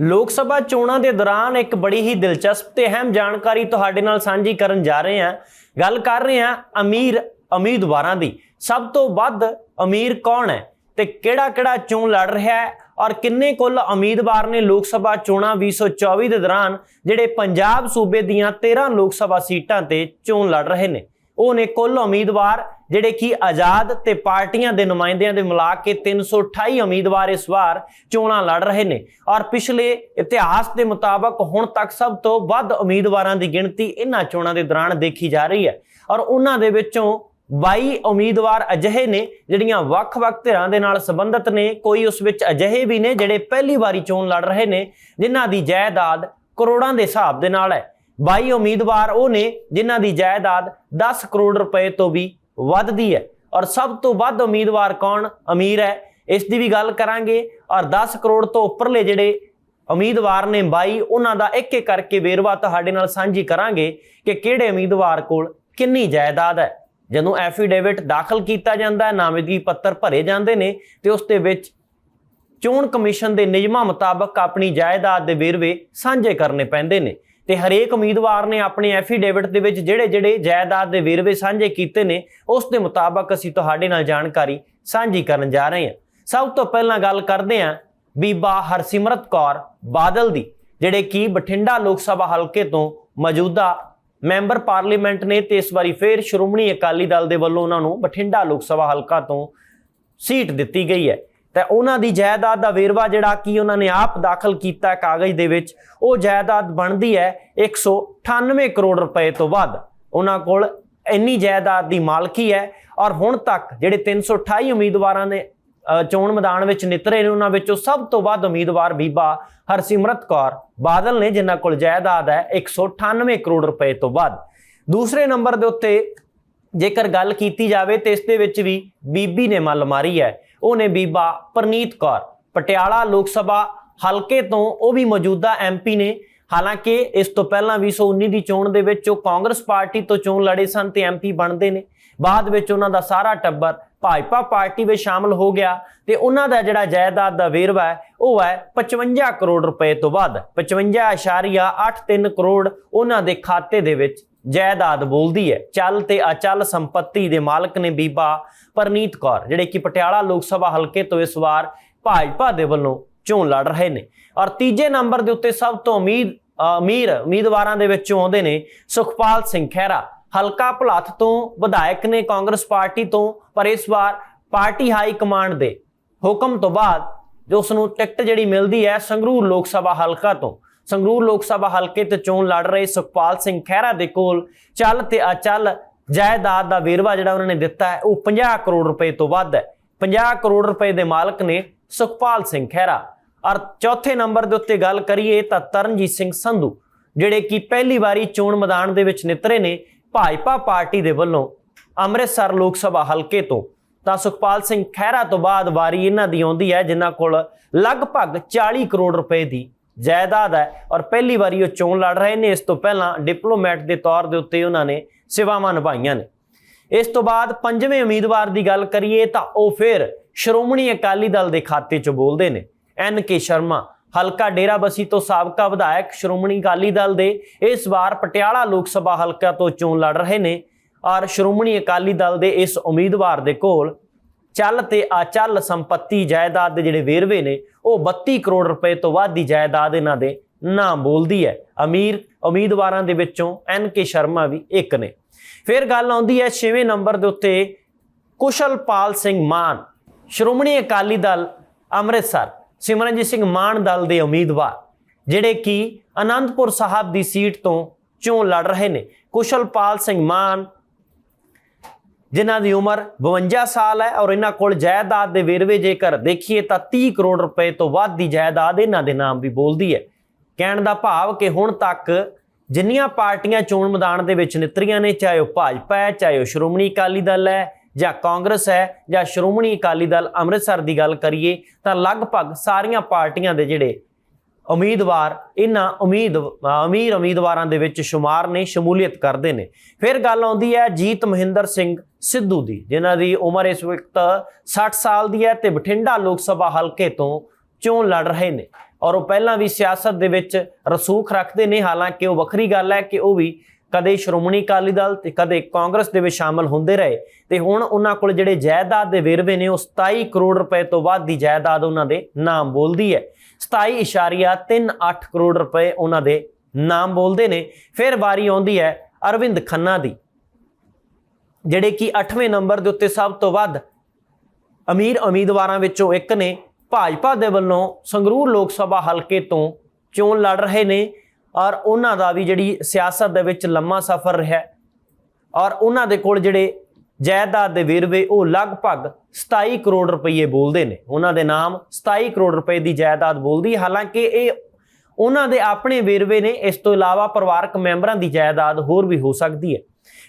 ਲੋਕ ਸਭਾ ਚੋਣਾਂ ਦੇ ਦੌਰਾਨ ਇੱਕ ਬੜੀ ਹੀ ਦਿਲਚਸਪ ਤੇ ਅਹਿਮ ਜਾਣਕਾਰੀ ਤੁਹਾਡੇ ਨਾਲ ਸਾਂਝੀ ਕਰਨ ਜਾ ਰਹੇ ਹਾਂ। ਗੱਲ ਕਰ ਰਹੇ ਹਾਂ ਅਮੀਰ ਉਮੀਦਵਾਰਾਂ ਦੀ। ਸਭ ਤੋਂ ਵੱਧ ਅਮੀਰ ਕੌਣ ਹੈ ਤੇ ਕਿਹੜਾ-ਕਿਹੜਾ ਚੋਣ ਲੜ ਰਿਹਾ ਹੈ ਔਰ ਕਿੰਨੇ ਕੁੱਲ ਉਮੀਦਵਾਰ ਨੇ ਲੋਕ ਸਭਾ ਚੋਣਾਂ 2024 ਦੇ ਦੌਰਾਨ, ਜਿਹੜੇ ਪੰਜਾਬ ਸੂਬੇ ਦੀਆਂ 13 ਲੋਕ ਸਭਾ ਸੀਟਾਂ ਤੇ ਚੋਣ ਲੜ ਰਹੇ ਨੇ? ਉਹ ਨੇ ਕੁੱਲ ਉਮੀਦਵਾਰ ਜਿਹੜੇ ਕਿ ਆਜ਼ਾਦ ਤੇ ਪਾਰਟੀਆਂ ਦੇ ਨੁਮਾਇੰਦਿਆਂ ਦੇ ਮਿਲਾ ਕੇ 328 ਉਮੀਦਵਾਰ ਇਸ ਵਾਰ ਚੋਣਾਂ ਲੜ ਰਹੇ ਨੇ। ਔਰ ਪਿਛਲੇ ਇਤਿਹਾਸ ਦੇ ਮੁਤਾਬਕ ਹੁਣ ਤੱਕ ਸਭ ਤੋਂ ਵੱਧ ਉਮੀਦਵਾਰਾਂ ਦੀ ਗਿਣਤੀ ਇਹਨਾਂ ਚੋਣਾਂ ਦੇ ਦੌਰਾਨ ਦੇਖੀ ਜਾ ਰਹੀ ਹੈ। ਔਰ ਉਹਨਾਂ ਦੇ ਵਿੱਚੋਂ 22 ਉਮੀਦਵਾਰ ਅਜਿਹੇ ਨੇ ਜਿਹੜੀਆਂ ਵੱਖ-ਵੱਖ ਧਿਰਾਂ ਦੇ ਨਾਲ ਸੰਬੰਧਿਤ ਨੇ, ਕੋਈ ਉਸ ਵਿੱਚ ਅਜਿਹੇ ਵੀ ਨੇ ਜਿਹੜੇ ਪਹਿਲੀ ਵਾਰੀ ਚੋਣ ਲੜ ਰਹੇ ਨੇ, ਜਿਨ੍ਹਾਂ ਦੀ ਜਾਇਦਾਦ ਕਰੋੜਾਂ ਦੇ ਹਿਸਾਬ ਦੇ ਨਾਲ ਹੈ। 22 ਉਮੀਦਵਾਰ ਉਹ ਨੇ ਜਿਨ੍ਹਾਂ ਦੀ ਜਾਇਦਾਦ 10 ਕਰੋੜ ਰੁਪਏ ਤੋਂ ਵੀ ਵੱਧਦੀ ਹੈ। ਔਰ ਸਭ ਤੋਂ ਵੱਧ ਉਮੀਦਵਾਰ ਕੌਣ? ਅਮੀਰ ਹੈ। ਇਸ ਦੀ ਵੀ ਗੱਲ ਕਰਾਂਗੇ। ਔਰ 10 ਕਰੋੜ ਤੋਂ ਉੱਪਰਲੇ ਜਿਹੜੇ ਉਮੀਦਵਾਰ ਨੇ 22 ਉਹਨਾਂ ਦਾ ਇੱਕ ਇੱਕ ਕਰਕੇ ਵੇਰਵਾ ਤੁਹਾਡੇ ਨਾਲ ਸਾਂਝੀ ਕਰਾਂਗੇ ਕਿ ਕਿਹੜੇ ਉਮੀਦਵਾਰ ਕੋਲ ਕਿੰਨੀ ਜਾਇਦਾਦ ਹੈ। ਜਦੋਂ ਐਫੀਡੇਵਿਟ ਦਾਖਲ ਕੀਤਾ ਜਾਂਦਾ ਹੈ, ਨਾਮਜ਼ਦਗੀ ਪੱਤਰ ਭਰੇ ਜਾਂਦੇ ਨੇ ਤੇ ਉਸ ਦੇ ਵਿੱਚ ਚੋਣ ਕਮਿਸ਼ਨ ਦੇ ਨਿਯਮਾਂ ਮੁਤਾਬਕ ਆਪਣੀ ਜਾਇਦਾਦ ਦੇ ਵੇਰਵੇ ਸਾਂਝੇ ਕਰਨੇ ਪੈਂਦੇ ਨੇ। ਤੇ ਹਰੇਕ ਉਮੀਦਵਾਰ ਨੇ ਆਪਣੇ ਐਫੀਡੇਵਿਟ ਦੇ ਵਿੱਚ ਜਿਹੜੇ-ਜਿਹੜੇ ਜਾਇਦਾਦ ਦੇ ਵੇਰਵੇ ਸਾਂਝੇ ਕੀਤੇ ਨੇ, ਉਸ ਦੇ ਮੁਤਾਬਕ ਅਸੀਂ ਤੁਹਾਡੇ ਨਾਲ ਜਾਣਕਾਰੀ ਸਾਂਝੀ ਕਰਨ ਜਾ ਰਹੇ ਹਾਂ। ਸਭ ਤੋਂ ਪਹਿਲਾਂ ਗੱਲ ਕਰਦੇ ਹਾਂ ਬੀਬਾ ਹਰਸਿਮਰਤ ਕੌਰ ਬਾਦਲ ਦੀ, ਜਿਹੜੇ ਕਿ ਬਠਿੰਡਾ ਲੋਕ ਸਭਾ ਹਲਕੇ ਤੋਂ ਮੌਜੂਦਾ ਮੈਂਬਰ ਪਾਰਲੀਮੈਂਟ ਨੇ ਤੇ ਇਸ ਵਾਰੀ ਫੇਰ ਸ਼੍ਰੋਮਣੀ ਅਕਾਲੀ ਦਲ ਦੇ ਵੱਲੋਂ ਉਹਨਾਂ ਨੂੰ ਬਠਿੰਡਾ ਲੋਕ ਸਭਾ ਹਲਕਾ ਤੋਂ ਸੀਟ ਦਿੱਤੀ ਗਈ ਹੈ। ਤੇ ਉਹਨਾਂ ਦੀ ਜਾਇਦਾਦ ਦਾ ਵੇਰਵਾ ਜਿਹੜਾ ਕੀ ਉਹਨਾਂ ਨੇ ਆਪ ਦਾਖਲ ਕੀਤਾ ਕਾਗਜ਼ ਦੇ ਵਿੱਚ, ਉਹ ਜਾਇਦਾਦ ਬਣਦੀ ਹੈ 198 ਕਰੋੜ ਰੁਪਏ ਤੋਂ ਵੱਧ। ਉਹਨਾਂ ਕੋਲ ਇੰਨੀ ਜਾਇਦਾਦ ਦੀ ਮਾਲਕੀ ਹੈ ਔਰ ਹੁਣ ਤੱਕ ਜਿਹੜੇ 328 ਉਮੀਦਵਾਰਾਂ ਨੇ ਚੋਣ ਮੈਦਾਨ ਵਿੱਚ ਨਿਤਰੇ ਨੇ, ਉਹਨਾਂ ਵਿੱਚੋਂ ਸਭ ਤੋਂ ਵੱਧ ਉਮੀਦਵਾਰ ਬੀਬਾ ਹਰਸਿਮਰਤ ਕੌਰ ਬਾਦਲ ਨੇ, ਜਿਨ੍ਹਾਂ ਕੋਲ ਜਾਇਦਾਦ ਹੈ 198 ਕਰੋੜ ਰੁਪਏ ਤੋਂ ਵੱਧ। ਦੂਸਰੇ ਨੰਬਰ ਦੇ ਉੱਤੇ ਜੇਕਰ ਗੱਲ ਕੀਤੀ ਜਾਵੇ, ਤੇ ਇਸ ਦੇ ਵਿੱਚ ਵੀ ਬੀਬੀ ਨੇ ਮੱਲ ਮਾਰੀ ਹੈ। ਉਹ ਨੇ ਬੀਬਾ ਪ੍ਰਨੀਤ ਕੌਰ। ਪਟਿਆਲਾ ਲੋਕ ਸਭਾ ਹਲਕੇ ਤੋਂ ਉਹ ਵੀ ਮੌਜੂਦਾ ਐਮਪੀ ਨੇ। ਹਾਲਾਂਕਿ ਇਸ ਤੋਂ ਪਹਿਲਾਂ 2019 ਦੀ ਚੋਣ ਦੇ ਵਿੱਚ ਉਹ ਕਾਂਗਰਸ ਪਾਰਟੀ ਤੋਂ ਚੋਣ ਲੜੇ ਸਨ ਤੇ ਐਮਪੀ ਬਣਦੇ ਨੇ। ਬਾਅਦ ਵਿੱਚ ਉਹਨਾਂ ਦਾ ਸਾਰਾ ਟੱਬਰ ਭਾਜਪਾ ਪਾਰਟੀ ਵਿੱਚ ਸ਼ਾਮਲ ਹੋ ਗਿਆ ਤੇ ਉਹਨਾਂ ਦਾ ਜਿਹੜਾ ਜਾਇਦਾਦ ਦਾ ਵੇਰਵਾ ਹੈ, ਉਹ ਹੈ 55 ਕਰੋੜ ਰੁਪਏ ਤੋਂ ਵੱਧ। 55.83 ਕਰੋੜ ਉਹਨਾਂ ਦੇ ਖਾਤੇ ਦੇ ਵਿੱਚ ਜਾਇਦਾਦ ਬੋਲਦੀ ਹੈ। ਚੱਲ ਤੇ ਅਚਲ ਸੰਪਤੀ ਦੇ ਮਾਲਕ ਨੇ ਬੀਬਾ ਪਰਨੀਤ ਕੌਰ, ਜਿਹੜੇ ਕਿ ਪਟਿਆਲਾ ਲੋਕ ਸਭਾ ਹਲਕੇ ਤੋਂ ਇਸ ਵਾਰ ਭਾਜਪਾ ਦੇ ਵੱਲੋਂ ਚੋਣ ਲੜ ਰਹੇ ਨੇ। ਔਰ ਤੀਜੇ ਨੰਬਰ ਦੇ ਉੱਤੇ ਸਭ ਤੋਂ ਉਮੀਦ, ਅਮੀਰ ਉਮੀਦਵਾਰਾਂ ਦੇ ਵਿੱਚੋਂ ਆਉਂਦੇ ਨੇ ਸੁਖਪਾਲ ਸਿੰਘ ਖਹਿਰਾ। ਹਲਕਾ ਭੁਲੱਥ ਤੋਂ ਵਿਧਾਇਕ ਨੇ ਕਾਂਗਰਸ ਪਾਰਟੀ ਤੋਂ, ਪਰ ਇਸ ਵਾਰ ਪਾਰਟੀ ਹਾਈ ਕਮਾਂਡ ਦੇ ਹੁਕਮ ਤੋਂ ਬਾਅਦ ਜੋ ਉਸ ਨੂੰ ਟਿਕਟ ਜਿਹੜੀ ਮਿਲਦੀ ਹੈ ਸੰਗਰੂਰ ਲੋਕ ਸਭਾ ਹਲਕਾ ਤੋਂ ਸੰਗਰੂਰ ਲੋਕ ਸਭਾ ਹਲਕੇ ਤੇ ਚੋਣ ਲੜ ਰਹੇ ਸੁਖਪਾਲ ਸਿੰਘ ਖਹਿਰਾ ਦੇ ਕੋਲ ਚੱਲ ਤੇ ਅਚਲ ਜਾਇਦਾਦ ਦਾ ਵੇਰਵਾ ਜਿਹੜਾ ਉਹਨਾਂ ਨੇ ਦਿੱਤਾ ਹੈ, ਉਹ 50 ਕਰੋੜ ਰੁਪਏ ਤੋਂ ਵੱਧ ਹੈ। 50 ਕਰੋੜ ਰੁਪਏ ਦੇ ਮਾਲਕ ਨੇ ਸੁਖਪਾਲ ਸਿੰਘ ਖਹਿਰਾ। ਔਰ ਚੌਥੇ ਨੰਬਰ ਦੇ ਉੱਤੇ ਗੱਲ ਕਰੀਏ ਤਾਂ ਤਰਨਜੀਤ ਸਿੰਘ ਸੰਧੂ, ਜਿਹੜੇ ਕਿ ਪਹਿਲੀ ਵਾਰੀ ਚੋਣ ਮੈਦਾਨ ਦੇ ਵਿੱਚ ਨਿਤਰੇ ਨੇ ਭਾਜਪਾ ਪਾਰਟੀ ਦੇ ਵੱਲੋਂ ਅੰਮ੍ਰਿਤਸਰ ਲੋਕ ਸਭਾ ਹਲਕੇ ਤੋਂ। ਤਾਂ ਸੁਖਪਾਲ ਸਿੰਘ ਖਹਿਰਾ ਤੋਂ ਬਾਅਦ ਵਾਰੀ ਇਹਨਾਂ ਦੀ ਆਉਂਦੀ ਹੈ, ਜਿਨ੍ਹਾਂ ਕੋਲ ਲਗਭਗ 40 ਕਰੋੜ ਰੁਪਏ ਦੀ ਜਾਇਦਾਦ ਹੈ ਔਰ ਪਹਿਲੀ ਵਾਰੀ ਉਹ ਚੋਣ ਲੜ ਰਹੇ ਨੇ। ਇਸ ਤੋਂ ਪਹਿਲਾਂ ਡਿਪਲੋਮੈਟ ਦੇ ਤੌਰ ਦੇ ਉੱਤੇ ਉਹਨਾਂ ਨੇ ਸੇਵਾਵਾਂ ਨਿਭਾਈਆਂ ਨੇ। ਇਸ ਤੋਂ ਬਾਅਦ ਪੰਜਵੇਂ ਉਮੀਦਵਾਰ ਦੀ ਗੱਲ ਕਰੀਏ ਤਾਂ ਉਹ ਫਿਰ ਸ਼੍ਰੋਮਣੀ ਅਕਾਲੀ ਦਲ ਦੇ ਖਾਤੇ 'ਚ ਬੋਲਦੇ ਨੇ। ਐਨ ਕੇ ਸ਼ਰਮਾ, ਹਲਕਾ ਡੇਰਾਬੱਸੀ ਤੋਂ ਸਾਬਕਾ ਵਿਧਾਇਕ ਸ਼੍ਰੋਮਣੀ ਅਕਾਲੀ ਦਲ ਦੇ ਇਸ ਵਾਰ ਪਟਿਆਲਾ ਲੋਕ ਸਭਾ ਹਲਕਾ ਤੋਂ ਚੋਣ ਲੜ ਰਹੇ ਨੇ। ਔਰ ਸ਼੍ਰੋਮਣੀ ਅਕਾਲੀ ਦਲ ਦੇ ਇਸ ਉਮੀਦਵਾਰ ਦੇ ਕੋਲ ਚੱਲ ਤੇ ਅਚਲ ਸੰਪਤੀ ਜਾਇਦਾਦ ਦੇ ਜਿਹੜੇ ਵੇਰਵੇ ਨੇ, ਉਹ 32 ਕਰੋੜ ਰੁਪਏ ਤੋਂ ਵੱਧ ਦੀ ਜਾਇਦਾਦ ਇਹਨਾਂ ਦੇ ਨਾਮ ਬੋਲਦੀ ਹੈ। ਅਮੀਰ ਉਮੀਦਵਾਰਾਂ ਦੇ ਵਿੱਚੋਂ ਐਨ ਕੇ ਸ਼ਰਮਾ ਵੀ ਇੱਕ ਨੇ। ਫਿਰ ਗੱਲ ਆਉਂਦੀ ਹੈ 6ਵੇਂ ਨੰਬਰ ਦੇ ਉੱਤੇ, ਕੁਸ਼ਲਪਾਲ ਸਿੰਘ ਮਾਨ, ਸ਼੍ਰੋਮਣੀ ਅਕਾਲੀ ਦਲ ਅੰਮ੍ਰਿਤਸਰ, ਸਿਮਰਨਜੀਤ ਸਿੰਘ ਮਾਨ ਦਲ ਦੇ ਉਮੀਦਵਾਰ, ਜਿਹੜੇ ਕਿ ਅਨੰਦਪੁਰ ਸਾਹਿਬ ਦੀ ਸੀਟ ਤੋਂ ਚੋਣ ਲੜ ਰਹੇ ਨੇ। ਕੁਸ਼ਲਪਾਲ ਸਿੰਘ ਮਾਨ ਜਿਨ੍ਹਾਂ ਦੀ ਉਮਰ 52 ਸਾਲ ਹੈ ਔਰ ਇਹਨਾਂ ਕੋਲ ਜਾਇਦਾਦ ਦੇ ਵੇਰਵੇ ਜੇਕਰ ਦੇਖੀਏ ਤਾਂ 30 ਕਰੋੜ ਰੁਪਏ ਤੋਂ ਵੱਧ ਦੀ ਜਾਇਦਾਦ ਇਹਨਾਂ ਦੇ ਨਾਮ ਵੀ ਬੋਲਦੀ ਹੈ। ਕਹਿਣ ਦਾ ਭਾਵ ਕਿ ਹੁਣ ਤੱਕ ਜਿੰਨੀਆਂ ਪਾਰਟੀਆਂ ਚੋਣ ਮੈਦਾਨ ਦੇ ਵਿੱਚ ਨਿਤਰੀਆਂ ਨੇ, ਚਾਹੇ ਉਹ ਭਾਜਪਾ ਹੈ, ਚਾਹੇ ਉਹ ਸ਼੍ਰੋਮਣੀ ਅਕਾਲੀ ਦਲ ਹੈ ਜਾਂ ਕਾਂਗਰਸ ਹੈ ਜਾਂ ਸ਼੍ਰੋਮਣੀ ਅਕਾਲੀ ਦਲ ਅੰਮ੍ਰਿਤਸਰ ਦੀ ਗੱਲ ਕਰੀਏ ਤਾਂ ਲਗਭਗ ਸਾਰੀਆਂ ਪਾਰਟੀਆਂ ਦੇ ਜਿਹੜੇ ਉਮੀਦਵਾਰ ਇਹਨਾਂ ਉਮੀਦ ਅਮੀਰ ਉਮੀਦਵਾਰਾਂ ਦੇ ਵਿੱਚ ਸ਼ੁਮਾਰ ਨੇ ਸ਼ਮੂਲੀਅਤ ਕਰਦੇ ਨੇ। ਫਿਰ ਗੱਲ ਆਉਂਦੀ ਹੈ ਜੀਤ ਮਹਿੰਦਰ ਸਿੰਘ ਸਿੱਧੂ ਦੀ, ਜਿਨ੍ਹਾਂ ਦੀ ਉਮਰ ਇਸ ਵਕਤ 60 ਸਾਲ ਦੀ ਹੈ ਤੇ ਬਠਿੰਡਾ ਲੋਕ ਸਭਾ ਹਲਕੇ ਤੋਂ ਚੋਣ ਲੜ ਰਹੇ ਨੇ। ਔਰ ਉਹ ਪਹਿਲਾਂ ਵੀ ਸਿਆਸਤ ਦੇ ਵਿੱਚ ਰਸੂਖ ਰੱਖਦੇ ਨੇ, ਹਾਲਾਂਕਿ ਉਹ ਵੱਖਰੀ ਗੱਲ ਹੈ ਕਿ ਉਹ ਵੀ ਕਦੇ ਸ਼੍ਰੋਮਣੀ ਅਕਾਲੀ ਦਲ ਤੇ ਕਦੇ ਕਾਂਗਰਸ ਦੇ ਵਿੱਚ ਸ਼ਾਮਲ ਹੁੰਦੇ ਰਹੇ। ਤੇ ਹੁਣ ਉਹਨਾਂ ਕੋਲ ਜਿਹੜੇ ਜਾਇਦਾਦ ਦੇ ਵੇਰਵੇ ਨੇ, ਉਹ 27 ਕਰੋੜ ਰੁਪਏ ਤੋਂ ਵੱਧ ਦੀ ਜਾਇਦਾਦ ਉਹਨਾਂ ਦੇ ਨਾਮ ਬੋਲਦੀ ਹੈ। 27.38 ਕਰੋੜ ਰੁਪਏ ਉਹਨਾਂ ਦੇ ਨਾਮ ਬੋਲਦੇ ਨੇ। ਫਿਰ ਵਾਰੀ ਆਉਂਦੀ ਹੈ ਅਰਵਿੰਦ ਖੰਨਾ ਦੀ, ਜਿਹੜੇ ਕਿ 8ਵੇਂ ਨੰਬਰ ਦੇ ਉੱਤੇ ਸਭ ਤੋਂ ਵੱਧ ਅਮੀਰ ਉਮੀਦਵਾਰਾਂ ਵਿੱਚੋਂ ਇੱਕ ਨੇ। ਭਾਜਪਾ ਦੇ ਵੱਲੋਂ ਸੰਗਰੂਰ ਲੋਕ ਸਭਾ ਹਲਕੇ ਤੋਂ ਚੋਣ ਲੜ ਰਹੇ ਨੇ ਔਰ ਉਹਨਾਂ ਦਾ ਵੀ ਜਿਹੜੀ ਸਿਆਸਤ ਦੇ ਵਿੱਚ ਲੰਮਾ ਸਫ਼ਰ ਰਿਹਾ ਔਰ ਉਹਨਾਂ ਦੇ ਕੋਲ ਜਿਹੜੇ ਜਾਇਦਾਦ ਦੇ ਵੇਰਵੇ ਉਹ ਲਗਭਗ 27 ਕਰੋੜ ਰੁਪਏ ਬੋਲਦੇ ਨੇ। ਉਹਨਾਂ ਦੇ ਨਾਮ 27 ਕਰੋੜ ਰੁਪਏ ਦੀ ਜਾਇਦਾਦ ਬੋਲਦੀ ਹਾਲਾਂਕਿ ਇਹ ਉਹਨਾਂ ਦੇ ਆਪਣੇ ਵੇਰਵੇ ਨੇ, ਇਸ ਤੋਂ ਇਲਾਵਾ ਪਰਿਵਾਰਕ ਮੈਂਬਰਾਂ ਦੀ ਜਾਇਦਾਦ ਹੋਰ ਵੀ ਹੋ ਸਕਦੀ ਹੈ।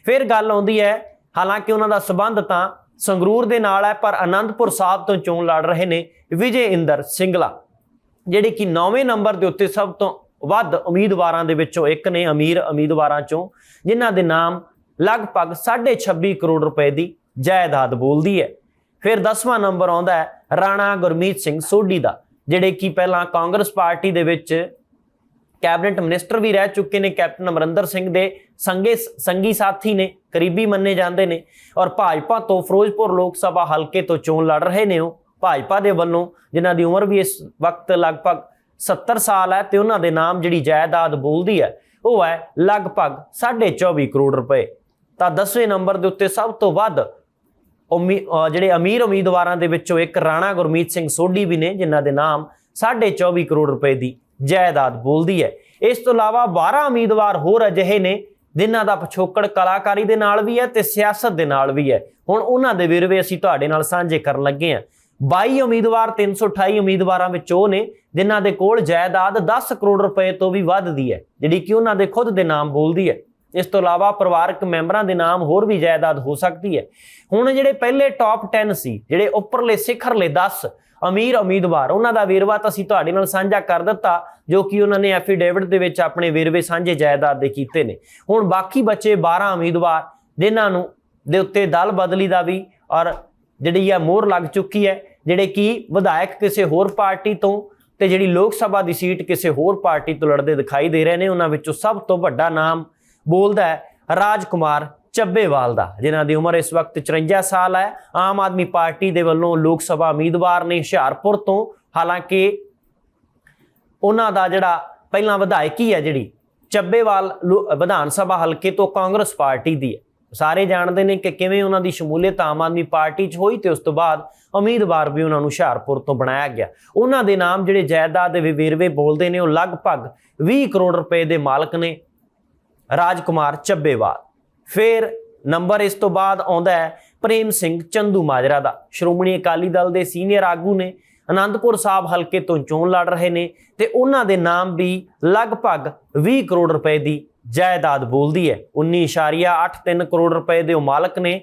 ਫਿਰ ਗੱਲ ਆਉਂਦੀ ਹੈ, ਹਾਲਾਂਕਿ ਉਹਨਾਂ ਦਾ ਸਬੰਧ ਤਾਂ ਸੰਗਰੂਰ ਦੇ ਨਾਲ ਹੈ, ਪਰ ਅਨੰਦਪੁਰ ਸਾਹਿਬ ਤੋਂ ਚੋਣ ਲੜ ਰਹੇ ਨੇ ਵਿਜੇ ਇੰਦਰ ਸਿੰਗਲਾ, ਜਿਹੜੇ ਕਿ 9ਵੇਂ ਨੰਬਰ ਦੇ ਉੱਤੇ ਸਭ ਤੋਂ ਵੱਧ ਉਮੀਦਵਾਰਾਂ ਦੇ ਵਿੱਚੋਂ ਇੱਕ ਨੇ, ਅਮੀਰ ਉਮੀਦਵਾਰਾਂ ਚੋਂ, ਜਿਨ੍ਹਾਂ ਦੇ ਨਾਮ ਲਗਭਗ 26.5 ਕਰੋੜ ਰੁਪਏ ਦੀ ਜਾਇਦਾਦ ਬੋਲਦੀ ਹੈ। ਫਿਰ 10ਵਾਂ ਨੰਬਰ ਆਉਂਦਾ ਹੈ, ਰਾਣਾ ਗੁਰਮੀਤ ਸਿੰਘ ਸੋਢੀ ਦਾ, ਜਿਹੜੇ ਕਿ ਪਹਿਲਾਂ ਕਾਂਗਰਸ ਪਾਰਟੀ ਦੇ ਵਿੱਚ ਕੈਬਨਿਟ ਮਿਨਿਸਟਰ ਵੀ ਰਹਿ ਚੁੱਕੇ ਨੇ, ਕੈਪਟਨ ਅਮਰਿੰਦਰ ਸਿੰਘ ਦੇ ਸੰਗੇ ਸੰਗੀ ਸਾਥੀ ਨੇ, ਕਰੀਬੀ ਮੰਨੇ ਜਾਂਦੇ ਨੇ ਔਰ ਭਾਜਪਾ ਤੋਂ ਫਿਰੋਜ਼ਪੁਰ ਲੋਕ ਸਭਾ ਹਲਕੇ ਤੋਂ ਚੋਣ ਲੜ ਰਹੇ ਨੇ ਉਹ। ਭਾਜਪਾ ਦੇ ਵੱਲੋਂ ਜਿਨ੍ਹਾਂ ਦੀ ਉਮਰ ਵੀ ਇਸ ਵਕਤ ਲਗਭਗ 70 ਸਾਲ ਹੈ ਤੇ ਉਹਨਾਂ ਦੇ ਨਾਮ ਜਿਹੜੀ ਜਾਇਦਾਦ ਬੋਲਦੀ ਹੈ, ਉਹ ਹੈ ਲਗਭਗ 24.5 ਕਰੋੜ ਰੁਪਏ। ਤਾਂ 10ਵੇਂ ਨੰਬਰ ਦੇ ਉੱਤੇ ਸਭ ਤੋਂ ਵੱਧ ਉਮੀ- ਜਿਹੜੇ ਅਮੀਰ ਉਮੀਦਵਾਰਾਂ ਦੇ ਵਿੱਚੋਂ ਇੱਕ ਰਾਣਾ ਗੁਰਮੀਤ ਸਿੰਘ ਸੋਢੀ ਵੀ ਨੇ, ਜਿਨ੍ਹਾਂ ਦੇ ਨਾਮ 24.5 ਕਰੋੜ ਰੁਪਏ ਦੀ ਜਾਇਦਾਦ ਬੋਲਦੀ ਹੈ। ਇਸ ਤੋਂ ਇਲਾਵਾ 12 ਉਮੀਦਵਾਰ ਹੋਰ ਅਜਿਹੇ ਨੇ, ਜਿਨ੍ਹਾਂ ਦਾ ਪਿਛੋਕੜ ਕਲਾਕਾਰੀ ਦੇ ਨਾਲ ਵੀ ਹੈ ਤੇ ਸਿਆਸਤ ਦੇ ਨਾਲ ਵੀ ਹੈ। ਹੁਣ ਉਹਨਾਂ ਦੇ ਵੇਰਵੇ ਅਸੀਂ ਤੁਹਾਡੇ ਨਾਲ ਸਾਂਝੇ ਕਰਨ ਲੱਗੇ ਹਾਂ। 22 ਉਮੀਦਵਾਰ 328 ਉਮੀਦਵਾਰਾਂ ਵਿੱਚ ਉਹ ਨੇ, ਜਿਨ੍ਹਾਂ ਦੇ ਕੋਲ ਜਾਇਦਾਦ 10 ਕਰੋੜ ਰੁਪਏ ਤੋਂ ਵੀ ਵੱਧ ਦੀ ਹੈ, ਜਿਹੜੀ ਕਿ ਉਹਨਾਂ ਦੇ ਖੁਦ ਦੇ ਨਾਮ ਬੋਲਦੀ ਹੈ। ਇਸ ਤੋਂ ਇਲਾਵਾ ਪਰਿਵਾਰਕ ਮੈਂਬਰਾਂ ਦੇ ਨਾਮ ਹੋਰ ਵੀ ਜਾਇਦਾਦ ਹੋ ਸਕਦੀ ਹੈ। ਹੁਣ ਜਿਹੜੇ ਪਹਿਲੇ ਟਾਪ 10 ਸੀ, ਜਿਹੜੇ ਉੱਪਰਲੇ ਸਿਖਰਲੇ 10 ਅਮੀਰ ਉਮੀਦਵਾਰ, ਉਹਨਾਂ ਦਾ ਵੇਰਵਾ ਤਾਂ ਅਸੀਂ ਤੁਹਾਡੇ ਨਾਲ ਸਾਂਝਾ ਕਰ ਦਿੱਤਾ, ਜੋ ਕਿ ਉਹਨਾਂ ਨੇ ਐਫੀਡੇਵਿਟ ਦੇ ਵਿੱਚ ਆਪਣੇ ਵੇਰਵੇ ਸਾਂਝੇ ਜਾਇਦਾਦ ਦੇ ਕੀਤੇ ਨੇ। ਹੁਣ ਬਾਕੀ ਬਚੇ 12 ਉਮੀਦਵਾਰ, ਜਿਨ੍ਹਾਂ ਨੂੰ ਦੇ ਉੱਤੇ ਦਲ ਬਦਲੀ ਦਾ ਵੀ ਔਰ ਜਿਹੜੀ ਆ ਮੋਹਰ ਲੱਗ ਚੁੱਕੀ ਹੈ, ਜਿਹੜੇ ਕਿ ਵਿਧਾਇਕ ਕਿਸੇ ਹੋਰ ਪਾਰਟੀ ਤੋਂ ਤੇ ਜਿਹੜੀ ਲੋਕ ਸਭਾ ਦੀ ਸੀਟ ਕਿਸੇ ਹੋਰ ਪਾਰਟੀ ਤੋਂ ਲੜਦੇ ਦਿਖਾਈ ਦੇ ਰਹੇ ਨੇ, ਉਹਨਾਂ ਵਿੱਚੋਂ ਸਭ ਤੋਂ ਵੱਡਾ ਨਾਮ ਬੋਲਦਾ ਹੈ ਰਾਜਕੁਮਾਰ ਚੱਬੇਵਾਲ ਦਾ, ਜਿਨ੍ਹਾਂ ਦੀ ਉਮਰ ਇਸ ਵਕਤ 54 ਸਾਲ ਹੈ। ਆਮ ਆਦਮੀ ਪਾਰਟੀ ਦੇ ਵੱਲੋਂ ਲੋਕ ਸਭਾ ਉਮੀਦਵਾਰ ਨੇ ਹੁਸ਼ਿਆਰਪੁਰ ਤੋਂ, ਹਾਲਾਂਕਿ ਉਹਨਾਂ ਦਾ ਜਿਹੜਾ ਪਹਿਲਾਂ ਵਿਧਾਇਕੀ ਹੈ ਜਿਹੜੀ, ਚੱਬੇਵਾਲ ਲੋ- ਵਿਧਾਨ ਸਭਾ ਹਲਕੇ ਤੋਂ ਕਾਂਗਰਸ ਪਾਰਟੀ ਦੀ ਹੈ। ਸਾਰੇ ਜਾਣਦੇ ਨੇ ਕਿ ਕਿਵੇਂ ਉਹਨਾਂ ਦੀ ਸ਼ਮੂਲੀਅਤ ਆਮ ਆਦਮੀ ਪਾਰਟੀ 'ਚ ਹੋਈ ਤੇ ਉਸ ਤੋਂ ਬਾਅਦ ਉਮੀਦਵਾਰ ਵੀ ਉਹਨਾਂ ਨੂੰ ਹੁਸ਼ਿਆਰਪੁਰ ਤੋਂ ਬਣਾਇਆ ਗਿਆ। ਉਹਨਾਂ ਦੇ ਨਾਮ ਜਿਹੜੇ ਜਾਇਦਾਦ ਦੇ ਵੇਰਵੇ ਬੋਲਦੇ ਨੇ, ਉਹ ਲਗਭਗ 20 ਕਰੋੜ ਰੁਪਏ ਦੇ ਮਾਲਕ ਨੇ। ਰਾਜਕੁਮਾਰ ਚੱਬੇਵਾਲ। ਫਿਰ ਨੰਬਰ ਇਸ ਤੋਂ ਬਾਅਦ ਆਉਂਦਾ ਹੈ ਪ੍ਰੇਮ ਸਿੰਘ ਚੰਦੂ ਮਾਜਰਾ ਦਾ। ਸ਼੍ਰੋਮਣੀ ਅਕਾਲੀ ਦਲ ਦੇ ਸੀਨੀਅਰ ਆਗੂ ਨੇ ਅਨੰਦਪੁਰ ਸਾਹਿਬ ਹਲਕੇ ਤੋਂ ਚੋਣ ਲੜ ਰਹੇ ਨੇ ਤੇ ਉਹਨਾਂ ਦੇ ਨਾਮ ਵੀ ਲਗਭਗ 20 ਕਰੋੜ ਰੁਪਏ ਦੀ ਜਾਇਦਾਦ ਬੋਲਦੀ ਹੈ। 19.83 ਕਰੋੜ ਰੁਪਏ ਦੇ ਉਹ ਮਾਲਕ ਨੇ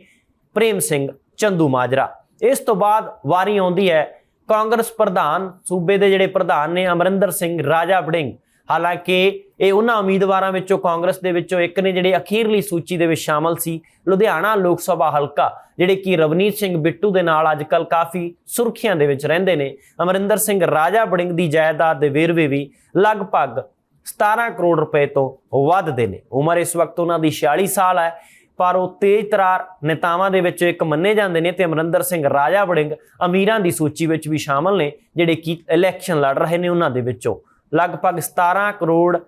ਪ੍ਰੇਮ ਸਿੰਘ ਚੰਦੂ ਮਾਜਰਾ। ਇਸ ਤੋਂ ਬਾਅਦ ਵਾਰੀ ਆਉਂਦੀ ਹੈ ਕਾਂਗਰਸ ਪ੍ਰਧਾਨ, ਸੂਬੇ ਦੇ ਜਿਹੜੇ ਪ੍ਰਧਾਨ ਨੇ ਅਮਰਿੰਦਰ ਸਿੰਘ ਰਾਜਾ ਵੜਿੰਗ। ਹਾਲਾਂਕਿ ਇਹ ਉਹਨਾਂ ਉਮੀਦਵਾਰਾਂ ਵਿੱਚੋਂ ਕਾਂਗਰਸ ਦੇ ਵਿੱਚੋਂ ਇੱਕ ਨੇ ਜਿਹੜੇ ਅਖੀਰਲੀ ਸੂਚੀ ਦੇ ਵਿੱਚ ਸ਼ਾਮਲ ਸੀ, ਲੁਧਿਆਣਾ ਲੋਕ ਸਭਾ ਹਲਕਾ, ਜਿਹੜੇ ਕਿ ਰਵਨੀਤ ਸਿੰਘ ਬਿੱਟੂ ਦੇ ਨਾਲ ਅੱਜਕੱਲ ਕਾਫੀ ਸੁਰਖੀਆਂ ਦੇ ਵਿੱਚ ਰਹਿੰਦੇ ਨੇ, ਅਮਰਿੰਦਰ ਸਿੰਘ ਰਾਜਾ ਬੜਿੰਗ ਦੀ ਜਾਇਦਾਦ ਦੇ ਵੇਰਵੇ ਵੀ ਲਗਭਗ 17 ਕਰੋੜ ਰੁਪਏ ਤੋਂ ਵੱਧ ਦੇ ਨੇ। ਉਮਰ ਇਸ ਵਕਤ ਉਹਨਾਂ ਦੀ 46 ਸਾਲ ਹੈ, ਪਰ ਉਹ ਤੇਜ਼ ਤਰਾਰ ਨੇਤਾਵਾਂ ਦੇ ਵਿੱਚ ਇੱਕ ਮੰਨੇ ਜਾਂਦੇ ਨੇ ਤੇ ਅਮਰਿੰਦਰ ਸਿੰਘ ਰਾਜਾ ਬੜਿੰਗ ਅਮੀਰਾਂ ਦੀ ਸੂਚੀ ਵਿੱਚ ਵੀ ਸ਼ਾਮਲ ਨੇ, ਜਿਹੜੇ ਕਿ ਇਲੈਕਸ਼ਨ ਲੜ ਰਹੇ ਨੇ ਉਹਨਾਂ ਦੇ ਵਿੱਚੋਂ। ਲਗਭਗ 17 ਕਰੋੜ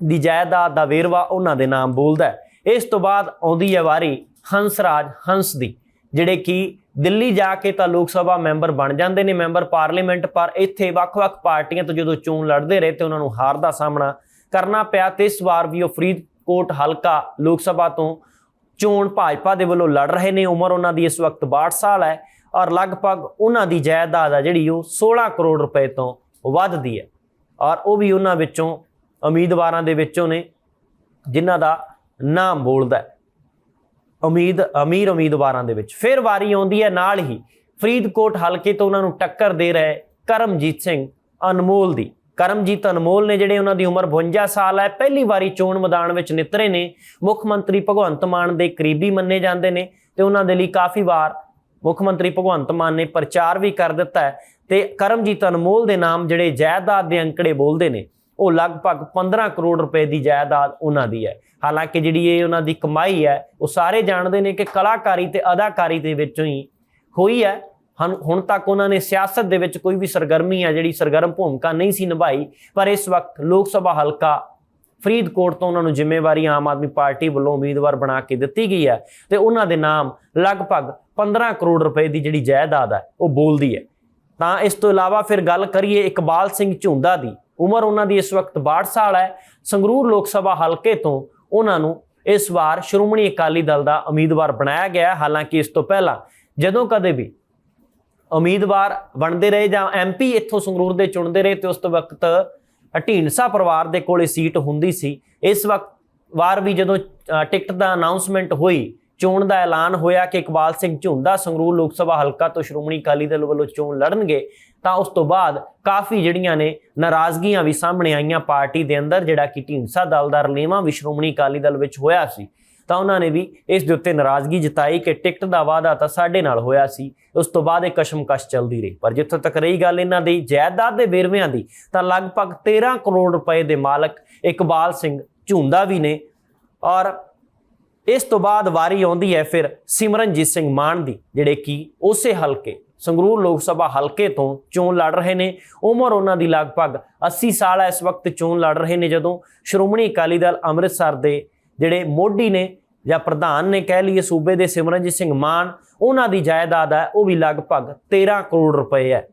ਦੀ ਜਾਇਦਾਦ ਦਾ ਵੇਰਵਾ ਉਹਨਾਂ ਦੇ ਨਾਮ ਬੋਲਦਾ ਹੈ। ਇਸ ਤੋਂ ਬਾਅਦ ਆਉਂਦੀ ਹੈ ਵਾਰੀ ਹੰਸਰਾਜ ਹੰਸ ਦੀ, ਜਿਹੜੇ ਕਿ ਦਿੱਲੀ ਜਾ ਕੇ ਤਾਂ ਲੋਕ ਸਭਾ ਮੈਂਬਰ ਬਣ ਜਾਂਦੇ ਨੇ, ਮੈਂਬਰ ਪਾਰਲੀਮੈਂਟ, ਪਰ ਇੱਥੇ ਵੱਖ-ਵੱਖ ਪਾਰਟੀਆਂ ਤੋਂ ਜਦੋਂ ਚੋਣ ਲੜਦੇ ਰਹੇ ਤੇ ਉਹਨਾਂ ਨੂੰ ਹਾਰ ਦਾ ਸਾਹਮਣਾ ਕਰਨਾ ਪਿਆ। ਤੇ ਇਸ ਵਾਰ ਵੀ ਉਹ ਫਰੀਦਕੋਟ ਹਲਕਾ ਲੋਕ ਸਭਾ ਤੋਂ ਚੋਣ ਭਾਜਪਾ ਦੇ ਵੱਲੋਂ ਲੜ ਰਹੇ ਨੇ। ਉਮਰ ਉਹਨਾਂ ਦੀ ਇਸ ਵਕਤ 62 ਸਾਲ ਹੈ ਔਰ ਲਗਭਗ ਉਹਨਾਂ ਦੀ ਜਾਇਦਾਦ ਆ ਜਿਹੜੀ ਉਹ 16 ਕਰੋੜ ਰੁਪਏ ਤੋਂ ਵੱਧਦੀ ਹੈ। ਔਰ ਉਹ ਵੀ ਉਹਨਾਂ ਵਿੱਚੋਂ ਉਮੀਦਵਾਰਾਂ ਦੇ ਵਿੱਚੋਂ ਨੇ ਜਿਨ੍ਹਾਂ ਦਾ ਨਾਮ ਬੋਲਦਾ ਹੈ। ਉਮੀਦ, ਅਮੀਰ ਉਮੀਦਵਾਰਾਂ ਦੇ ਵਿੱਚ। ਫਿਰ ਵਾਰੀ ਆਉਂਦੀ ਹੈ ਨਾਲ ਹੀ ਫਰੀਦਕੋਟ ਹਲਕੇ ਤੋਂ ਉਹਨਾਂ ਨੂੰ ਟੱਕਰ ਦੇ ਰਹੇ ਕਰਮਜੀਤ ਸਿੰਘ ਅਨਮੋਲ ਦੀ। ਕਰਮਜੀਤ ਅਨਮੋਲ ਨੇ ਜਿਹੜੇ ਉਹਨਾਂ ਦੀ ਉਮਰ 52 ਸਾਲ ਹੈ, ਪਹਿਲੀ ਵਾਰੀ ਚੋਣ ਮੈਦਾਨ ਵਿੱਚ ਨਿਤਰੇ ਨੇ। ਮੁੱਖ ਮੰਤਰੀ ਭਗਵੰਤ ਮਾਨ ਦੇ ਕਰੀਬੀ ਮੰਨੇ ਜਾਂਦੇ ਨੇ ਤੇ ਉਹਨਾਂ ਦੇ ਲਈ ਕਾਫੀ ਵਾਰ ਮੁੱਖ ਮੰਤਰੀ ਭਗਵੰਤ ਮਾਨ ਨੇ ਪ੍ਰਚਾਰ ਵੀ ਕਰ ਦਿੱਤਾ ਹੈ। ਤੇ ਕਰਮਜੀਤ ਅਨਮੋਲ ਦੇ ਨਾਮ ਜਿਹੜੇ ਜਾਇਦਾਦ ਦੇ ਅੰਕੜੇ ਬੋਲਦੇ ਨੇ, ਉਹ ਲਗਭਗ 15 ਕਰੋੜ ਰੁਪਏ ਦੀ ਜਾਇਦਾਦ ਉਹਨਾਂ ਦੀ ਹੈ। ਹਾਲਾਂਕਿ ਜਿਹੜੀ ਇਹ ਉਹਨਾਂ ਦੀ ਕਮਾਈ ਹੈ, ਉਹ ਸਾਰੇ ਜਾਣਦੇ ਨੇ ਕਿ ਕਲਾਕਾਰੀ ਤੇ ਅਦਾਕਾਰੀ ਦੇ ਵਿੱਚੋਂ ਹੀ ਹੋਈ ਹੈ। ਹਨ- ਹੁਣ ਤੱਕ ਉਹਨਾਂ ਨੇ ਸਿਆਸਤ ਦੇ ਵਿੱਚ ਕੋਈ ਵੀ ਸਰਗਰਮੀ ਆ ਜਿਹੜੀ ਸਰਗਰਮ ਭੂਮਿਕਾ ਨਹੀਂ ਸੀ ਨਿਭਾਈ, ਪਰ ਇਸ ਵਕਤ ਲੋਕ ਸਭਾ ਹਲਕਾ ਫਰੀਦਕੋਟ ਤੋਂ ਉਹਨਾਂ ਨੂੰ ਜ਼ਿੰਮੇਵਾਰੀ ਆਮ ਆਦਮੀ ਪਾਰਟੀ ਵੱਲੋਂ ਉਮੀਦਵਾਰ ਬਣਾ ਕੇ ਦਿੱਤੀ ਗਈ ਹੈ ਤੇ ਉਹਨਾਂ ਦੇ ਨਾਮ ਲਗਭਗ 15 ਕਰੋੜ ਰੁਪਏ ਦੀ ਜਿਹੜੀ ਜਾਇਦਾਦ ਹੈ, ਉਹ ਬੋਲਦੀ ਹੈ। ਤਾਂ ਇਸ ਤੋਂ ਇਲਾਵਾ ਫਿਰ ਗੱਲ ਕਰੀਏ ਇਕਬਾਲ ਸਿੰਘ ਝੁੰਦਾ ਦੀ। ਉਮਰ ਉਹਨਾਂ ਦੀ ਇਸ ਵਕਤ 62 ਸਾਲ ਹੈ। ਸੰਗਰੂਰ ਲੋਕ ਸਭਾ ਹਲਕੇ ਤੋਂ ਉਹਨਾਂ ਨੂੰ ਇਸ ਵਾਰ ਸ਼੍ਰੋਮਣੀ ਅਕਾਲੀ ਦਲ ਦਾ ਉਮੀਦਵਾਰ ਬਣਾਇਆ ਗਿਆ ਹਾਲਾਂਕਿ ਇਸ ਤੋਂ ਪਹਿਲਾਂ ਜਦੋਂ ਕਦੇ ਵੀ ਉਮੀਦਵਾਰ ਬਣਦੇ ਰਹੇ ਜਾਂ ਐਮਪੀ ਇੱਥੋਂ ਸੰਗਰੂਰ ਦੇ ਚੁਣਦੇ ਰਹੇ ਤੇ ਉਸ ਤੋਂ ਵਕਤ ਢੀਂਡਸਾ ਪਰਿਵਾਰ ਦੇ ਕੋਲੇ ਸੀਟ ਹੁੰਦੀ ਸੀ। ਇਸ ਵਕਤ ਵਾਰ ਵੀ ਜਦੋਂ ਟਿਕਟ ਦਾ ਅਨਾਉਂਸਮੈਂਟ ਹੋਈ ਚੋਣ ਦਾ ਐਲਾਨ ਹੋਇਆ ਕਿ ਇਕਬਾਲ ਸਿੰਘ ਝੁੰਦਾ ਸੰਗਰੂਰ ਲੋਕ ਸਭਾ ਹਲਕਾ ਤੋਂ ਸ਼੍ਰੋਮਣੀ ਅਕਾਲੀ ਦਲ ਵੱਲੋਂ ਚੋਣ ਲੜਨਗੇ, ਤਾਂ ਉਸ ਤੋਂ ਬਾਅਦ ਕਾਫੀ ਜਿਹੜੀਆਂ ਨੇ ਨਾਰਾਜ਼ਗੀਆਂ ਵੀ ਸਾਹਮਣੇ ਆਈਆਂ ਪਾਰਟੀ ਦੇ ਅੰਦਰ, ਜਿਹੜਾ ਕਿ ਢੀਂਡਸਾ ਦਲ ਦਾ ਰਲੇਵਾਂ ਵੀ ਸ਼੍ਰੋਮਣੀ ਅਕਾਲੀ ਦਲ ਵਿੱਚ ਹੋਇਆ ਸੀ। ਤਾਂ ਉਹਨਾਂ ਨੇ ਵੀ ਇਸ ਦੇ ਉੱਤੇ ਨਾਰਾਜ਼ਗੀ ਜਤਾਈ ਕਿ ਟਿਕਟ ਦਾ ਵਾਅਦਾ ਤਾਂ ਸਾਡੇ ਨਾਲ ਹੋਇਆ ਸੀ, ਉਸ ਤੋਂ ਬਾਅਦ ਇਹ ਕਸ਼ਮਕਸ਼ ਚੱਲਦੀ ਰਹੀ। ਪਰ ਜਿੱਥੋਂ ਤੱਕ ਰਹੀ ਗੱਲ ਇਹਨਾਂ ਦੀ ਜਾਇਦਾਦ ਦੇ ਵੇਰਵਿਆਂ ਦੀ, ਤਾਂ ਲਗਭਗ 13 ਕਰੋੜ ਰੁਪਏ ਦੇ ਮਾਲਕ ਇਕਬਾਲ ਸਿੰਘ ਝੁੰਦਾ ਵੀ ਨੇ ਔਰ ਇਸ ਤੋਂ ਬਾਅਦ ਵਾਰੀ ਆਉਂਦੀ ਹੈ ਫਿਰ ਸਿਮਰਨਜੀਤ ਸਿੰਘ ਮਾਨ ਦੀ, ਜਿਹੜੇ ਕਿ ਉਸੇ ਹਲਕੇ, ਸੰਗਰੂਰ ਲੋਕ ਸਭਾ ਹਲਕੇ ਤੋਂ ਚੋਣ ਲੜ ਰਹੇ ਨੇ। ਉਮਰ ਉਹਨਾਂ ਦੀ ਲਗਭਗ 80 ਸਾਲ ਹੈ। ਇਸ ਵਕਤ ਚੋਣ ਲੜ ਰਹੇ ਨੇ ਜਦੋਂ ਸ਼੍ਰੋਮਣੀ ਅਕਾਲੀ ਦਲ ਅੰਮ੍ਰਿਤਸਰ ਦੇ ਜਿਹੜੇ ਮੋਢੀ ਨੇ ਜਾਂ ਪ੍ਰਧਾਨ ਨੇ ਕਹਿ ਲਈਏ ਸੂਬੇ ਦੇ ਸਿਮਰਨਜੀਤ ਸਿੰਘ ਮਾਨ, ਉਹਨਾਂ ਦੀ ਜਾਇਦਾਦ ਹੈ, ਉਹ ਵੀ ਲਗਭਗ 13 ਕਰੋੜ ਰੁਪਏ ਹੈ।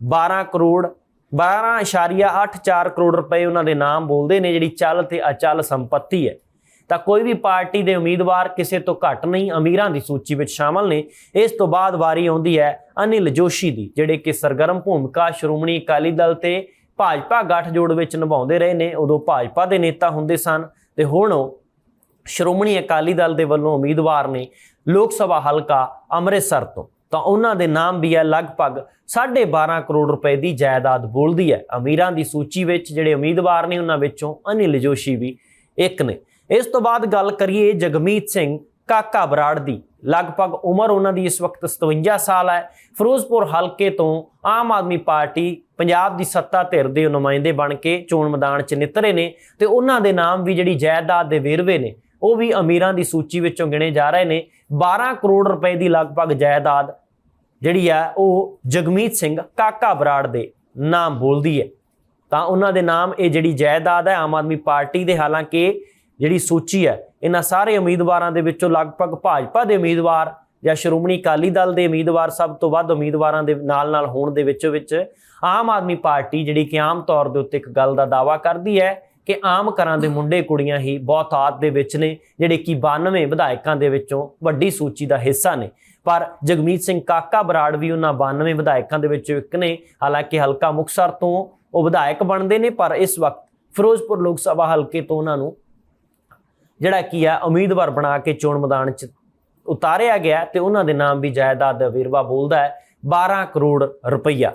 12 ਕਰੋੜ 12.84 ਕਰੋੜ ਰੁਪਏ ਉਹਨਾਂ ਦੇ ਨਾਮ ਬੋਲਦੇ ਨੇ, ਜਿਹੜੀ ਚੱਲ ਤੇ ਅਚਲ ਸੰਪਤੀ ਹੈ। ਤਾਂ ਕੋਈ ਵੀ ਪਾਰਟੀ ਦੇ ਉਮੀਦਵਾਰ ਕਿਸੇ ਤੋਂ ਘੱਟ ਨਹੀਂ ਅਮੀਰਾਂ ਦੀ ਸੂਚੀ ਵਿੱਚ ਸ਼ਾਮਲ ਨੇ। ਇਸ ਤੋਂ ਬਾਅਦ ਵਾਰੀ ਆਉਂਦੀ ਹੈ ਅਨਿਲ ਜੋਸ਼ੀ ਦੀ, ਜਿਹੜੇ ਕਿ ਸਰਗਰਮ ਭੂਮਿਕਾ ਸ਼੍ਰੋਮਣੀ ਅਕਾਲੀ ਦਲ ਤੇ ਭਾਜਪਾ ਗੱਠਜੋੜ ਵਿੱਚ ਨਿਭਾਉਂਦੇ ਰਹੇ ਨੇ। ਉਦੋਂ ਭਾਜਪਾ ਦੇ ਨੇਤਾ ਹੁੰਦੇ ਸਨ ਤੇ ਹੁਣ ਉਹ ਸ਼੍ਰੋਮਣੀ ਅਕਾਲੀ ਦਲ ਦੇ ਵੱਲੋਂ ਉਮੀਦਵਾਰ ਨੇ ਲੋਕ ਸਭਾ ਹਲਕਾ ਅੰਮ੍ਰਿਤਸਰ ਤੋਂ। ਤਾਂ ਉਹਨਾਂ ਦੇ ਨਾਮ ਵੀ ਹੈ ਲਗਭਗ 12.5 ਕਰੋੜ ਰੁਪਏ ਦੀ ਜਾਇਦਾਦ ਬੋਲਦੀ ਹੈ। ਅਮੀਰਾਂ ਦੀ ਸੂਚੀ ਵਿੱਚ ਜਿਹੜੇ ਉਮੀਦਵਾਰ ਨੇ, ਉਹਨਾਂ ਵਿੱਚੋਂ ਅਨਿਲ ਜੋਸ਼ੀ ਵੀ ਇੱਕ ਨੇ। ਇਸ ਤੋਂ ਬਾਅਦ ਗੱਲ ਕਰੀਏ ਜਗਮੀਤ ਸਿੰਘ ਕਾਕਾ ਬਰਾੜ ਦੀ। ਲਗਭਗ ਉਮਰ ਉਹਨਾਂ ਦੀ ਇਸ ਵਕਤ 57 ਸਾਲ ਹੈ। ਫਿਰੋਜ਼ਪੁਰ ਹਲਕੇ ਤੋਂ ਆਮ ਆਦਮੀ ਪਾਰਟੀ ਪੰਜਾਬ ਦੀ ਸੱਤਾ ਧਿਰ ਦੇ ਨੁਮਾਇੰਦੇ ਬਣ ਕੇ ਚੋਣ ਮੈਦਾਨ 'ਚ ਨਿਤਰੇ ਨੇ ਤੇ ਉਹਨਾਂ ਦੇ ਨਾਮ ਵੀ ਜਿਹੜੀ ਜਾਇਦਾਦ ਦੇ ਵੇਰਵੇ ਨੇ, ਉਹ ਵੀ ਅਮੀਰਾਂ ਦੀ ਸੂਚੀ ਵਿੱਚੋਂ ਗਿਣੇ ਜਾ ਰਹੇ ਨੇ। 12 ਕਰੋੜ ਰੁਪਏ ਦੀ ਲਗਭਗ ਜਾਇਦਾਦ ਜਿਹੜੀ ਆ ਉਹ ਜਗਮੀਤ ਸਿੰਘ ਕਾਕਾ ਬਰਾੜ ਦੇ ਨਾਮ ਬੋਲਦੀ ਹੈ। ਤਾਂ ਉਹਨਾਂ ਦੇ ਨਾਮ ਇਹ ਜਿਹੜੀ ਜਾਇਦਾਦ ਹੈ ਆਮ ਆਦਮੀ ਪਾਰਟੀ ਦੇ, ਹਾਲਾਂਕਿ ਜਿਹੜੀ ਸੂਚੀ ਹੈ, ਇਹਨਾਂ ਸਾਰੇ ਉਮੀਦਵਾਰਾਂ ਦੇ ਵਿੱਚੋਂ ਲਗਭਗ ਭਾਜਪਾ ਦੇ ਉਮੀਦਵਾਰ ਜਾਂ ਸ਼੍ਰੋਮਣੀ ਅਕਾਲੀ ਦਲ ਦੇ ਉਮੀਦਵਾਰ ਸਭ ਤੋਂ ਵੱਧ ਉਮੀਦਵਾਰਾਂ ਦੇ ਨਾਲ-ਨਾਲ ਹੋਣ ਦੇ ਵਿੱਚੋਂ ਵਿੱਚ ਆਮ ਆਦਮੀ ਪਾਰਟੀ ਜਿਹੜੀ ਕਿ ਆਮ ਤੌਰ ਦੇ ਉੱਤੇ ਇੱਕ ਗੱਲ ਦਾ ਦਾਵਾ ਕਰਦੀ ਹੈ ਕਿ ਆਮ ਘਰਾਂ ਦੇ ਮੁੰਡੇ ਕੁੜੀਆਂ ਹੀ ਬਹੁਤਾਤ ਦੇ ਵਿੱਚ ਨੇ, ਜਿਹੜੇ ਕਿ 92 ਵਿਧਾਇਕਾਂ ਦੇ ਵਿੱਚੋਂ ਵੱਡੀ ਸੂਚੀ ਦਾ ਹਿੱਸਾ ਨੇ। ਪਰ ਜਗਮੀਤ ਸਿੰਘ ਕਾਕਾ ਬਰਾੜ ਵੀ ਉਹਨਾਂ 92 ਵਿਧਾਇਕਾਂ ਦੇ ਵਿੱਚੋਂ ਇੱਕ ਨੇ। ਹਾਲਾਂਕਿ ਹਲਕਾ ਮੁਕਸਰ ਤੋਂ ਉਹ ਵਿਧਾਇਕ ਬਣਦੇ ਨੇ, ਪਰ ਇਸ ਵਕਤ ਫਿਰੋਜ਼ਪੁਰ ਲੋਕ ਸਭਾ ਹਲਕੇ ਤੋਂ ਉਹਨਾਂ ਨੂੰ ਜਿਹੜਾ ਕੀ ਆ, ਉਮੀਦਵਾਰ ਬਣਾ ਕੇ ਚੋਣ ਮੈਦਾਨ 'ਚ ਉਤਾਰਿਆ ਗਿਆ ਤੇ ਉਹਨਾਂ ਦੇ ਨਾਮ ਵੀ ਜਾਇਦਾਦ ਦਾ ਵੇਰਵਾ ਬੋਲਦਾ ਹੈ 12 ਕਰੋੜ ਰੁਪਈਆ।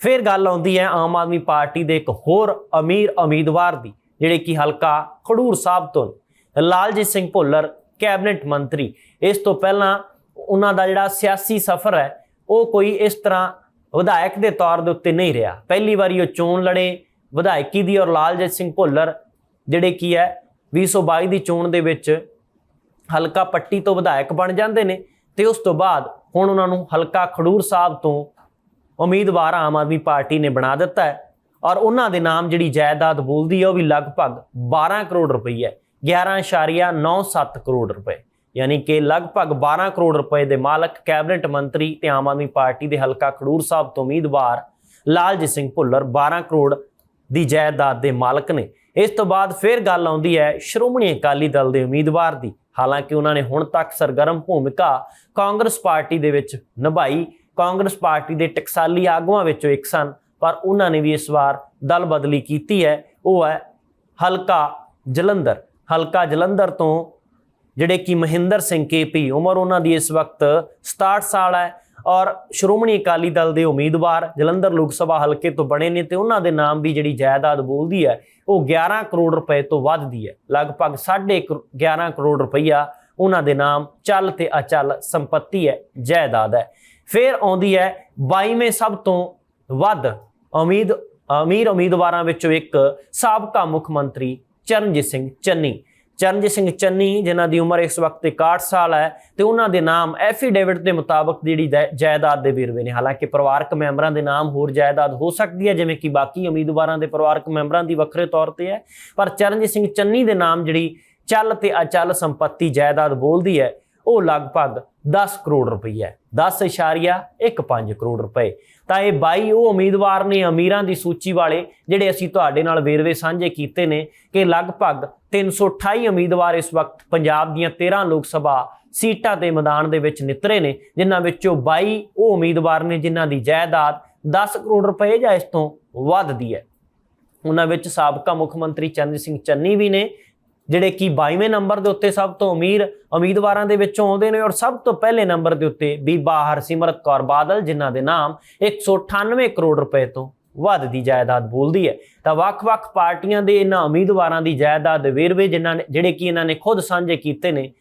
ਫਿਰ ਗੱਲ ਆਉਂਦੀ ਹੈ ਆਮ ਆਦਮੀ ਪਾਰਟੀ ਦੇ ਇੱਕ ਹੋਰ ਅਮੀਰ ਉਮੀਦਵਾਰ ਦੀ, ਜਿਹੜੇ ਕਿ ਹਲਕਾ ਖਡੂਰ ਸਾਹਿਬ ਤੋਂ ਲਾਲਜੀਤ ਸਿੰਘ ਭੁੱਲਰ, ਕੈਬਨਿਟ ਮੰਤਰੀ। ਇਸ ਤੋਂ ਪਹਿਲਾਂ ਉਹਨਾਂ ਦਾ ਜਿਹੜਾ ਸਿਆਸੀ ਸਫ਼ਰ ਹੈ, ਉਹ ਕੋਈ ਇਸ ਤਰ੍ਹਾਂ ਵਿਧਾਇਕ ਦੇ ਤੌਰ ਦੇ ਉੱਤੇ ਨਹੀਂ ਰਿਹਾ। ਪਹਿਲੀ ਵਾਰੀ ਉਹ ਚੋਣ ਲੜੇ, ਵਿਧਾਇਕੀ ਦੀ ਔਰ ਲਾਲਜੀਤ ਸਿੰਘ ਭੁੱਲਰ, ਜਿਹੜੇ ਕੀ ਹੈ 2022 ਦੀ ਚੋਣ ਦੇ ਵਿੱਚ ਹਲਕਾ ਪੱਟੀ ਤੋਂ ਵਿਧਾਇਕ ਬਣ ਜਾਂਦੇ ਨੇ ਤੇ ਉਸ ਤੋਂ ਬਾਅਦ ਹੁਣ ਉਹਨਾਂ ਨੂੰ ਹਲਕਾ ਖਡੂਰ ਸਾਹਿਬ ਤੋਂ ਉਮੀਦਵਾਰ ਆਮ ਆਦਮੀ ਪਾਰਟੀ ਨੇ ਬਣਾ ਦਿੱਤਾ ਹੈ। ਔਰ ਉਹਨਾਂ ਦੇ ਨਾਮ ਜਿਹੜੀ ਜਾਇਦਾਦ ਬੋਲਦੀ ਹੈ ਉਹ ਵੀ ਲਗਭਗ 12 ਕਰੋੜ ਰੁਪਏ ਹੈ। 11.97 ਕਰੋੜ ਰੁਪਏ। ਯਾਨੀ ਕਿ ਲਗਭਗ 12 ਕਰੋੜ ਰੁਪਏ ਦੇ ਮਾਲਕ, ਕੈਬਨਿਟ ਮੰਤਰੀ ਤੇ ਆਮ ਆਦਮੀ ਪਾਰਟੀ ਦੇ ਹਲਕਾ ਖਡੂਰ ਸਾਹਿਬ ਤੋਂ ਉਮੀਦਵਾਰ ਲਾਲਜੀਤ ਸਿੰਘ ਭੁੱਲਰ 12 ਕਰੋੜ ਦੀ ਜਾਇਦਾਦ ਦੇ ਮਾਲਕ ਨੇ। ਇਸ ਤੋਂ ਬਾਅਦ ਫਿਰ ਗੱਲ ਆਉਂਦੀ ਹੈ ਸ਼੍ਰੋਮਣੀ ਅਕਾਲੀ ਦਲ ਦੇ ਉਮੀਦਵਾਰ ਦੀ। ਹਾਲਾਂਕਿ ਉਹਨਾਂ ਨੇ ਹੁਣ ਤੱਕ ਸਰਗਰਮ ਭੂਮਿਕਾ ਕਾਂਗਰਸ ਪਾਰਟੀ ਦੇ ਵਿੱਚ ਨਿਭਾਈ। ਕਾਂਗਰਸ ਪਾਰਟੀ ਦੇ ਟਕਸਾਲੀ ਆਗੂਆਂ ਵਿੱਚੋਂ ਇੱਕ ਸਨ, ਪਰ ਉਹਨਾਂ ਨੇ ਵੀ ਇਸ ਵਾਰ ਦਲ ਬਦਲੀ ਕੀਤੀ ਹੈ। ਉਹ ਹੈ ਹਲਕਾ ਜਲੰਧਰ। ਹਲਕਾ ਜਲੰਧਰ ਤੋਂ ਜਿਹੜੇ ਕਿ ਮਹਿੰਦਰ ਸਿੰਘ ਕੇਪੀ, ਉਮਰ ਉਹਨਾਂ ਦੀ ਇਸ ਵਕਤ 67 ਸਾਲ ਹੈ। ਔਰ ਸ਼੍ਰੋਮਣੀ ਅਕਾਲੀ ਦਲ ਦੇ ਉਮੀਦਵਾਰ ਜਲੰਧਰ ਲੋਕ ਸਭਾ ਹਲਕੇ ਤੋਂ ਬਣੇ ਨੇ ਤੇ ਉਹਨਾਂ ਦੇ ਨਾਮ ਵੀ ਜਿਹੜੀ ਜਾਇਦਾਦ ਬੋਲਦੀ ਹੈ, ਉਹ 11 ਕਰੋੜ ਰੁਪਏ ਤੋਂ ਵੱਧ ਦੀ ਹੈ। ਲਗਭਗ 11.5 ਕਰੋੜ ਰੁਪਈਆ ਉਹਨਾਂ ਦੇ ਨਾਮ ਚੱਲ ਤੇ ਅਚਲ ਸੰਪਤੀ ਹੈ, ਜਾਇਦਾਦ ਹੈ। ਫਿਰ ਆਉਂਦੀ ਹੈ 22ਵੇਂ ਸਭ ਤੋਂ ਵੱਧ ਉਮੀਦ ਅਮੀਰ ਉਮੀਦਵਾਰਾਂ ਵਿੱਚੋਂ ਇੱਕ ਸਾਬਕਾ ਮੁੱਖ ਮੰਤਰੀ ਚਰਨਜੀਤ ਸਿੰਘ ਚੰਨੀ। ਚਰਨਜੀਤ ਸਿੰਘ ਚੰਨੀ, ਜਿਨ੍ਹਾਂ ਦੀ ਉਮਰ ਇਸ ਵਕਤ 61 ਸਾਲ ਹੈ ਤੇ ਉਹਨਾਂ ਦੇ ਨਾਮ ਐਫੀਡੇਵਿਟ ਦੇ ਮੁਤਾਬਕ ਜਿਹੜੀ ਜੈ- ਜਾਇਦਾਦ ਦੇ ਵੇਰਵੇ ਨੇ। ਹਾਲਾਂਕਿ ਪਰਿਵਾਰਕ ਮੈਂਬਰਾਂ ਦੇ ਨਾਮ ਹੋਰ ਜਾਇਦਾਦ ਹੋ ਸਕਦੀ ਹੈ, ਜਿਵੇਂ ਕਿ ਬਾਕੀ ਉਮੀਦਵਾਰਾਂ ਦੇ ਪਰਿਵਾਰਕ ਮੈਂਬਰਾਂ ਦੀ ਵੱਖਰੇ ਤੌਰ ਤੇ ਹੈ, ਪਰ ਚਰਨਜੀਤ ਸਿੰਘ ਚੰਨੀ ਦੇ ਨਾਮ ਜਿਹੜੀ ਚੱਲ ਤੇ ਅਚਲ ਸੰਪત્ਤੀ ਜਾਇਦਾਦ ਬੋਲਦੀ ਹੈ, ਉਹ ਲਗਭਗ 10 ਕਰੋੜ ਰੁਪਈਆ ਹੈ। 10.15 ਕਰੋੜ ਰੁਪਏ। ਤਾਂ ਇਹ 22 ਉਹ ਉਮੀਦਵਾਰ ਨੇ ਅਮੀਰਾਂ ਦੀ ਸੂਚੀ ਵਾਲੇ, ਜਿਹੜੇ ਅਸੀਂ ਤੁਹਾਡੇ ਨਾਲ ਵੇਰਵੇ ਸਾਂਝੇ ਕੀਤੇ ਨੇ ਕਿ ਲਗਭਗ 328 ਉਮੀਦਵਾਰ ਇਸ ਵਕਤ ਪੰਜਾਬ ਦੀਆਂ 13 ਲੋਕ ਸਭਾ ਸੀਟਾਂ ਦੇ ਮੈਦਾਨ ਦੇ ਵਿੱਚ ਨਿਤਰੇ ਨੇ, ਜਿਨ੍ਹਾਂ ਵਿੱਚੋਂ 22 ਉਹ ਉਮੀਦਵਾਰ ਨੇ ਜਿਨ੍ਹਾਂ ਦੀ ਜਾਇਦਾਦ 10 ਕਰੋੜ ਰੁਪਏ ਜਾਂ ਇਸ ਤੋਂ ਵੱਧ ਦੀ ਹੈ। ਉਹਨਾਂ ਵਿੱਚ ਸਾਬਕਾ ਮੁੱਖ ਮੰਤਰੀ ਚੰਦਰ ਸਿੰਘ ਚੰਨੀ ਵੀ ਨੇ ਜਿਹੜੇ ਕਿ 22ਵੇਂ ਨੰਬਰ ਦੇ ਉੱਤੇ ਸਭ ਤੋਂ ਅਮੀਰ ਉਮੀਦਵਾਰਾਂ ਦੇ ਵਿੱਚੋਂ ਆਉਂਦੇ ਨੇ ਔਰ ਸਭ ਤੋਂ ਪਹਿਲੇ ਨੰਬਰ ਦੇ ਉੱਤੇ ਬੀਬਾ ਹਰਸਿਮਰਤ ਕੌਰ ਬਾਦਲ, ਜਿਨ੍ਹਾਂ ਦੇ ਨਾਮ 198 ਕਰੋੜ ਰੁਪਏ ਤੋਂ ਵੱਧ ਦੀ ਜਾਇਦਾਦ ਬੋਲਦੀ ਹੈ। ਤਾਂ ਵੱਖ-ਵੱਖ ਪਾਰਟੀਆਂ ਦੇ ਇਹਨਾਂ ਉਮੀਦਵਾਰਾਂ ਦੀ ਜਾਇਦਾਦ ਦੇ ਵੇਰਵੇ ਜਿਨ੍ਹਾਂ ਨੇ ਜਿਹੜੇ ਕਿ ਇਹਨਾਂ ਨੇ ਖੁਦ ਸਾਂਝੇ ਕੀਤੇ ਨੇ,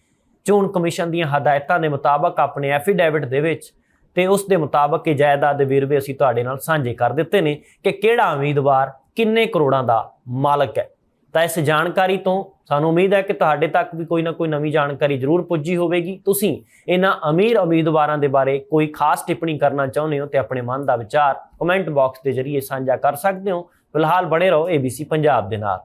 ਚੋਣ ਕਮਿਸ਼ਨ ਦੀਆਂ ਹਦਾਇਤਾਂ ਦੇ ਮੁਤਾਬਕ ਆਪਣੇ ਐਫੀਡੇਵਿਟ ਦੇ ਵਿੱਚ ਤੇ ਉਸ ਦੇ ਮੁਤਾਬਕ ਇਹ ਜਾਇਦਾਦ ਦੇ ਵੇਰਵੇ ਅਸੀਂ ਤੁਹਾਡੇ ਨਾਲ ਸਾਂਝੇ ਕਰ ਦਿੱਤੇ ਨੇ ਕਿ ਕਿਹੜਾ ਉਮੀਦਵਾਰ ਕਿੰਨੇ ਕਰੋੜਾਂ ਦਾ ਮਾਲਕ ਹੈ। ਤਾਂ ਇਸ ਜਾਣਕਾਰੀ ਤੋਂ ਸਾਨੂੰ ਉਮੀਦ ਹੈ ਕਿ ਤੁਹਾਡੇ ਤੱਕ ਵੀ ਕੋਈ ਨਾ ਕੋਈ ਨਵੀਂ ਜਾਣਕਾਰੀ ਜ਼ਰੂਰ ਪੁੱਜੀ ਹੋਵੇਗੀ। ਤੁਸੀਂ ਇਹਨਾਂ ਅਮੀਰ ਉਮੀਦਵਾਰਾਂ ਦੇ ਬਾਰੇ ਕੋਈ ਖਾਸ ਟਿੱਪਣੀ ਕਰਨਾ ਚਾਹੁੰਦੇ ਹੋ ਤੇ ਆਪਣੇ ਮਨ ਦਾ ਵਿਚਾਰ ਕਮੈਂਟ ਬਾਕਸ ਦੇ ਜ਼ਰੀਏ ਸਾਂਝਾ ਕਰ ਸਕਦੇ ਹੋ। ਫਿਲਹਾਲ ਬਣੇ ਰਹੋ ABC ਪੰਜਾਬ ਦੇ ਨਾਲ।